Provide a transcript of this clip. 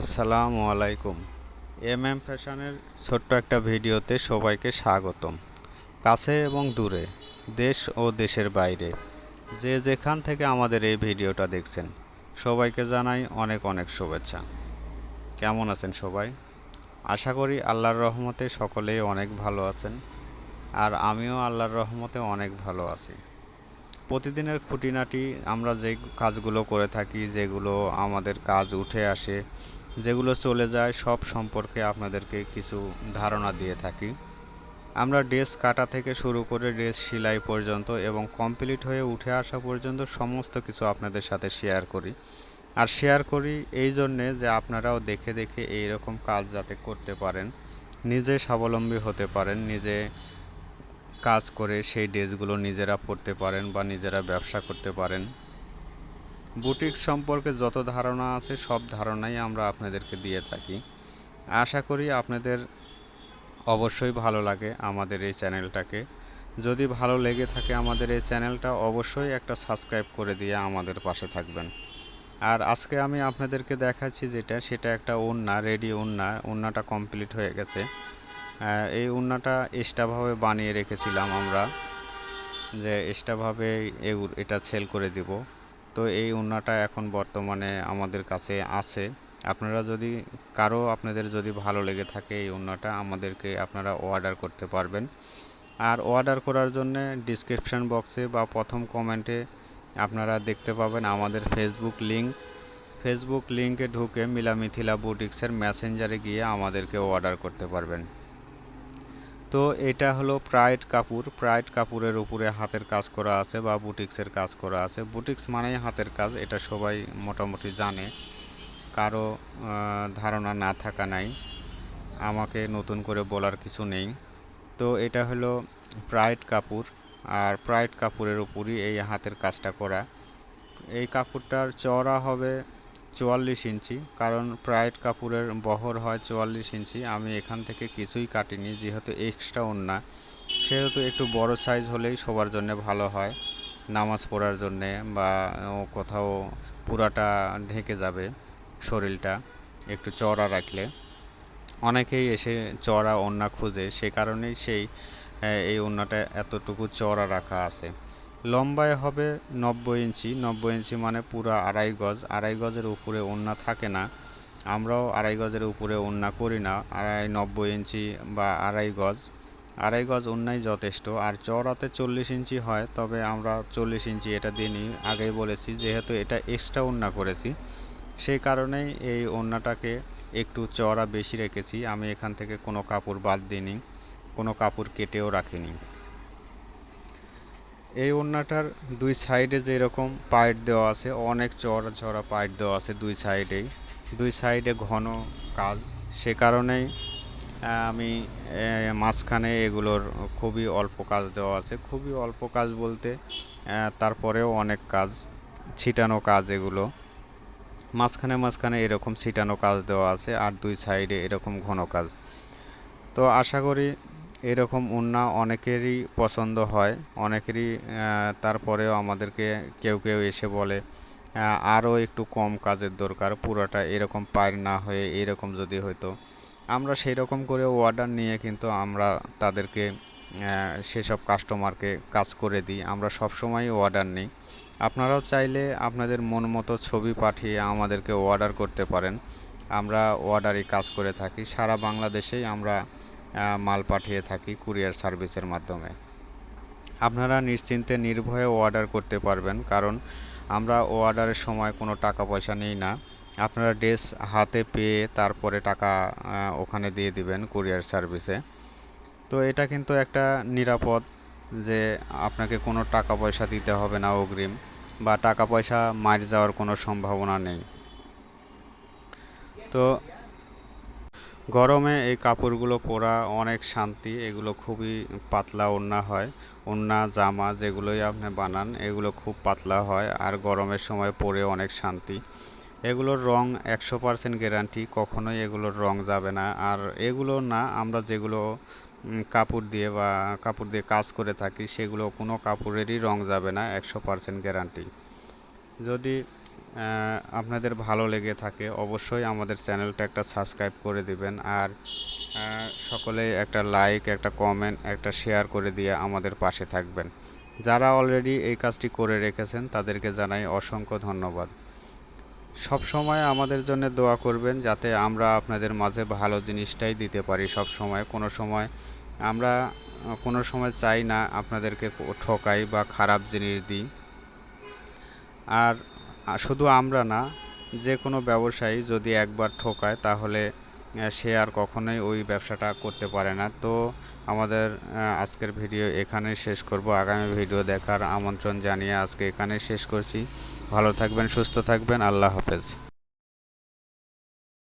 আসসালামু আলাইকুম। M M ফ্যাশনের ছোট্ট একটা ভিডিওতে সবাইকে স্বাগতম। কাছে এবং দূরে, দেশ ও দেশের বাইরে, যে যেখান থেকে আমাদের এই ভিডিওটা দেখছেন, সবাইকে জানাই অনেক অনেক শুভেচ্ছা। কেমন আছেন সবাই? আশা করি আল্লাহর রহমতে সকলেই অনেক ভালো আছেন, আর আমিও আল্লাহর রহমতে অনেক ভালো আছি। প্রতিদিনের খুঁটিনাটি আমরা যে কাজগুলো করে থাকি, যেগুলো আমাদের কাজ উঠে আসে যেগুলো চলে যায় সব সম্পর্কে আপনাদেরকে কিছু ধারণা দিয়ে থাকি। আমরা ড্রেস কাটা থেকে শুরু করে ড্রেস সেলাই পর্যন্ত এবং কমপ্লিট হয়ে উঠে আসা পর্যন্ত সমস্ত কিছু আপনাদের সাথে শেয়ার করি। আর শেয়ার করি এই জন্যে যে আপনারাও দেখে দেখে এই রকম কাজ যাতে করতে পারেন, নিজে স্বাবলম্বী হতে পারেন, নিজে কাজ করে সেই ড্রেসগুলো নিজেরা পরতে পারেন বা নিজেরা ব্যবসা করতে পারেন। বুটিক সম্পর্কে যত ধারণা আছে, সব ধারণাই আমরা আপনাদেরকে দিয়ে থাকি। আশা করি আপনাদের অবশ্যই ভালো লাগে আমাদের এই চ্যানেলটাকে। যদি ভালো লেগে থাকে আমাদের এই চ্যানেলটা, অবশ্যই একটা সাবস্ক্রাইব করে দিয়ে আমাদের পাশে থাকবেন। আর আজকে আমি আপনাদেরকে দেখাচ্ছি যেটা, সেটা একটা ওন্না রেডি ওন্না ওন্নাটা কমপ্লিট হয়ে গেছে। এই উন্নাটা এক্সট্রাভাবে বানিয়ে রেখেছিলাম আমরা, যে এক্সট্রাভাবে এটা সেল করে দিব। তো এই উন্নাটা এখন বর্তমানে আমাদের কাছে আছে। আপনারা যদি, কারও আপনাদের যদি ভালো লেগে থাকে এই উন্নাটা, আমাদেরকে আপনারা অর্ডার করতে পারবেন। আর অর্ডার করার জন্য ডিসক্রিপশন বক্সে বা প্রথম কমেন্টে আপনারা দেখতে পাবেন আমাদের ফেসবুক লিংক ফেসবুক লিংকে ঢুকে মিলা মিথিলা বুটিক্সের মেসেঞ্জারে গিয়ে আমাদেরকে অর্ডার করতে পারবেন। তো এটা হলো প্রাইড কাপুর প্রাইড কাপুরের উপরে হাতের কাজ করা আছে বা বুটিক্সের কাজ করা আছে। বুটিক্স মানেই হাতের কাজ, এটা সবাই মোটামুটি জানে। কারও ধারণা না থাকা নাই। আমাকে নতুন করে বলার কিছু নেই। তো এটা হলো প্রাইড কাপুর আর প্রাইড কাপুরের উপরই এই হাতের কাজটা করা। এই কাপড়টার চওড়া হবে চুয়াল্লিশ ইঞ্চি, কারণ প্রাইড কাপড়ের বহর হয় চুয়াল্লিশ ইঞ্চি। আমি এখান থেকে কিছুই কাটিনি, যেহেতু এক্সট্রা ওন্না সেহেতু একটু বড় সাইজ হলেই সবার জন্য ভালো হয়, নামাজ পড়ার জন্যে বা কোথাও পুরাটা ঢেকে যাবে শরীরটা একটু চওড়া রাখলে। অনেকেই এসে চড়া ওন্না খুঁজে, সে কারণেই সেই এই ওন্নাটা এতটুকু চওড়া রাখা আছে। লম্বায় হবে নব্বই ইঞ্চি। নব্বই ইঞ্চি মানে পুরো আড়াই গজ। আড়াই গজের উপরে ওন্না থাকে না। আমরাও আড়াই গজের উপরে ওন্না করি না। আড়াই, নব্বই ইঞ্চি বা আড়াই গজ। আড়াই গজ ওন্নাই যথেষ্ট। আর চড়াতে চল্লিশ ইঞ্চি হয়, তবে আমরা চল্লিশ ইঞ্চি এটা দিইনি। আগেই বলেছি, যেহেতু এটা এক্সট্রা ওন্না করেছি, সেই কারণেই এই ওন্নাটাকে একটু চড়া বেশি রেখেছি। আমি এখান থেকে কোনো কাপড় বাদ দিইনি, কোনো কাপড় কেটেও রাখিনি। এই ওড়নাটার দুই সাইডে যেরকম পাইট দেওয়া আছে, অনেক চড়া চড়া পাইট দেওয়া আছে দুই সাইডেই। দুই সাইডে ঘন কাজ। সে কারণেই আমি মাঝখানে এগুলোর খুবই অল্প কাজ দেওয়া আছে। খুবই অল্প কাজ বলতে তারপরেও অনেক কাজ, ছিটানো কাজ এগুলো। মাঝখানে মাঝখানে এরকম ছিটানো কাজ দেওয়া আছে, আর দুই সাইডে এরকম ঘন কাজ। তো আশা করি এরকম উন্না অনেকেরই পছন্দ হয়, অনেকেরই তারপরেও আমাদেরকে কেউ কেউ এসে বলে আরও একটু কম কাজের দরকার, পুরোটা এরকম পায়ের না হয়ে এরকম যদি হতো আমরা সেই রকম করে অর্ডার নিয়ে কিন্তু আমরা তাদেরকে সেসব কাস্টমারকে কাজ করে দিই, আমরা সবসময় অর্ডার নিই। আপনারাও চাইলে আপনাদের মন মতো ছবি পাঠিয়ে আমাদেরকে অর্ডার করতে পারেন। আমরা অর্ডারই কাজ করে থাকি, সারা বাংলাদেশেই আমরা মাল পাঠিয়ে থাকি কুরিয়ার সার্ভিসের মাধ্যমে। আপনারা নিশ্চিন্তে নির্ভয়ে অর্ডার করতে পারবেন, কারণ আমরা অর্ডারের সময় কোনো টাকা পয়সা নিই না। আপনারা ড্রেস হাতে পেয়ে তারপরে টাকা ওখানে দিয়ে দিবেন কুরিয়ার সার্ভিসে। তো এটা কিন্তু একটা নিরাপদ যে আপনাকে কোনো টাকা পয়সা দিতে হবে না অগ্রিম, বা টাকা পয়সা মার যাওয়ার কোনো সম্ভাবনা নেই। তো গরমে এই কাপড়গুলো পরা অনেক শান্তি, এগুলো খুবই পাতলা ওড়না হয়। ওড়না, জামা যেগুলোই আপনি বানান, এগুলো খুব পাতলা হয় আর গরমের সময় পরে অনেক শান্তি। এগুলোর রং একশো পার্সেন্ট গ্যারান্টি, কখনোই এগুলোর রং যাবে না। আর এগুলো না, আমরা যেগুলো কাপড় দিয়ে বা কাপড় দিয়ে কাজ করে থাকি, সেগুলো কোনো কাপড়েরই রং যাবে না, একশো পার্সেন্ট গ্যারান্টি। যদি আপনাদের ভালো লেগে থাকে, অবশ্যই আমাদের চ্যানেলটা একটা সাবস্ক্রাইব করে দিবেন আর সকলে একটা লাইক একটা কমেন্ট একটা শেয়ার করে দিয়ে আমাদের পাশে থাকবেন। যারা অলরেডি এই কাজটি করে রেখেছেন, তাদেরকে জানাই অসংখ্য ধন্যবাদ। সব সময় আমাদের জন্য দোয়া করবেন যাতে আমরা আপনাদের মাঝে ভালো জিনিসটাই দিতে পারি সব সময় কোনো সময় আমরা, কোনো সময় চাই না আপনাদেরকে ঠকাই বা খারাপ জিনিস দিই। আর শুধু আমরা না, যে কোনো ব্যবসায়ী যদি একবার ঠকায়, তাহলে সে আর কখনোই ওই ব্যবসাটা করতে পারে না। তো আমাদের আজকের ভিডিও এখানে শেষ করব। আগামী ভিডিও দেখার আমন্ত্রণ জানিয়ে আজকে এখানে শেষ করছি। ভালো থাকবেন, সুস্থ থাকবেন। আল্লাহ হাফেজ।